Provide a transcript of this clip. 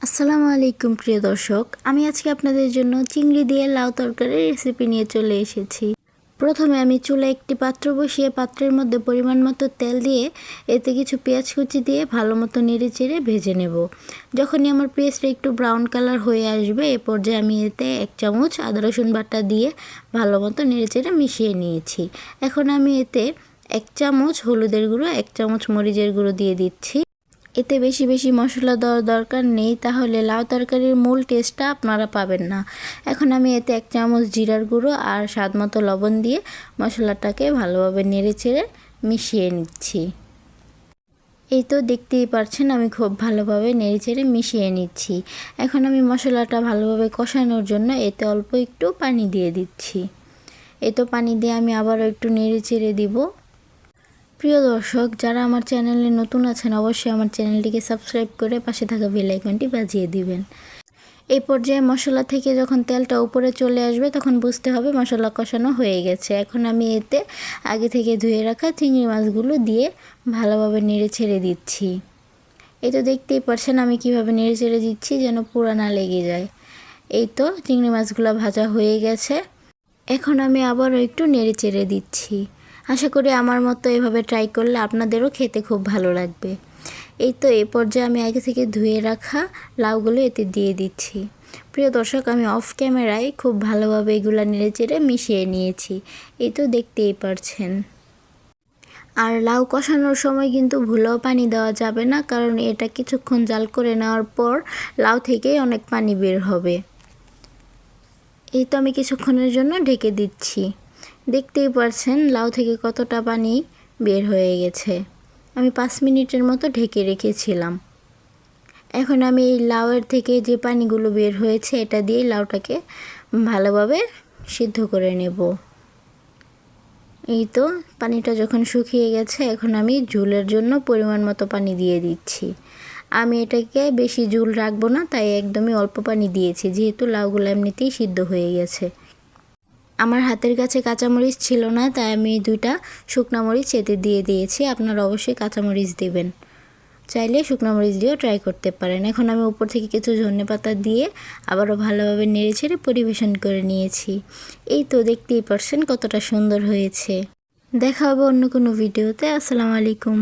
আসসালামু আলাইকুম, প্রিয় দর্শক। আমি আজকে আপনাদের জন্য চিংড়ি দিয়ে লাউ তরকারির রেসিপি নিয়ে চলে এসেছি। প্রথমে আমি চুলে একটি পাত্র বসিয়ে পাত্রের মধ্যে পরিমাণ মতো তেল দিয়ে এতে কিছু পেঁয়াজ কুচি দিয়ে ভালো মতো নেড়ে চেড়ে ভেজে নেব। যখনই আমার পেঁয়াজটা একটু ব্রাউন কালার হয়ে আসবে, এ পর্যায়ে আমি এতে এক চামচ আদা, রসুন বাটা দিয়ে ভালো মতো নেড়ে চেড়ে মিশিয়ে নিয়েছি। এখন আমি এতে এক চামচ হলুদের গুঁড়ো, এক চামচ মরিচের গুঁড়ো দিয়ে দিচ্ছি। এতে বেশি বেশি মশলা দেওয়ার দরকার নেই, তাহলে লাউ তরকারির মূল টেস্টটা আপনারা পাবেন না। এখন আমি এতে এক চামচ জিরার গুঁড়ো আর স্বাদ মতো লবণ দিয়ে মশলাটাকে ভালোভাবে নেড়ে চেড়ে মিশিয়ে নিচ্ছি। এই তো দেখতেই পারছেন, আমি খুব ভালোভাবে নেড়ে চেড়ে মিশিয়ে নিচ্ছি। এখন আমি মশলাটা ভালোভাবে কষানোর জন্য এতে অল্প একটু পানি দিয়ে দিচ্ছি। এ পানি দিয়ে আমি আবারও একটু নেড়ে চেড়ে দিব। প্রিয় দর্শক, যারা আমার চ্যানেলে নতুন আছেন, অবশ্যই আমার চ্যানেলটিকে সাবস্ক্রাইব করে পাশে থাকা বেল আইকনটি বাজিয়ে দিবেন। এই পর্যায়ে মশলা থেকে যখন তেলটা উপরে চলে আসবে, তখন বুঝতে হবে মশলা কষানো হয়ে গেছে। এখন আমি এতে আগে থেকে ধুয়ে রাখা চিংড়ি মাছগুলো দিয়ে ভালোভাবে নেড়ে ছেড়ে দিচ্ছি। এই তো দেখতেই পারছেন আমি কীভাবে নেড়ে ছেড়ে দিচ্ছি যেন পুরা না লেগে যায়। এই তো চিংড়ি মাছগুলো ভাজা হয়ে গেছে। এখন আমি আবারও একটু নেড়ে চেড়ে দিচ্ছি। আশা করি আমার মতো এভাবে ট্রাই করলে আপনাদেরও খেতে খুব ভালো লাগবে। এই তো এই পর্যায়ে আমি আগে থেকে ধুয়ে রাখা লাউগুলো এতে দিয়ে দিচ্ছি। প্রিয় দর্শক, আমি অফ ক্যামেরায় খুব ভালোভাবে এগুলো নেড়ে চেড়ে মিশিয়ে নিয়েছি। এই তো দেখতেই পারছেন। আর লাউ কষানোর সময় কিন্তু ভুলেও পানি দেওয়া যাবে না, কারণ এটা কিছুক্ষণ জাল করে নেওয়ার পর লাউ থেকেই অনেক পানি বের হবে। এই তো আমি কিছুক্ষণের জন্য ঢেকে দিচ্ছি। দেখতেই পারছেন লাউ থেকে কতটা পানি বের হয়ে গেছে। আমি পাঁচ মিনিটের মতো ঢেকে রেখেছিলাম। এখন আমি এই লাউয়ের থেকে যে পানিগুলো বের হয়েছে, এটা দিয়ে লাউটাকে ভালোভাবে সিদ্ধ করে নেব। এই তো পানিটা যখন শুকিয়ে গেছে, এখন আমি ঝুলের জন্য পরিমাণ মতো পানি দিয়ে দিচ্ছি। আমি এটাকে বেশি ঝুল রাখব না, তাই একদমই অল্প পানি দিয়েছি, যেহেতু লাউগুলো এমনিতেই সিদ্ধ হয়ে গেছে। আমার হাতের কাছে কাঁচামরিচ ছিল না, তাই আমি দুইটা শুকনা মরিচ এতে দিয়ে দিয়েছি। আপনারা অবশ্যই কাঁচামরিচ দেবেন। চাইলে শুকনো মরিচ দিয়েও ট্রাই করতে পারেন। এখন আমি উপর থেকে কিছু ধনে পাতা দিয়ে আবারও ভালোভাবে নেড়ে ছেড়ে পরিবেশন করে নিয়েছি। এই তো দেখতেই পারছেন কতটা সুন্দর হয়েছে। দেখা হবে অন্য কোনো ভিডিওতে। আসসালামু আলাইকুম।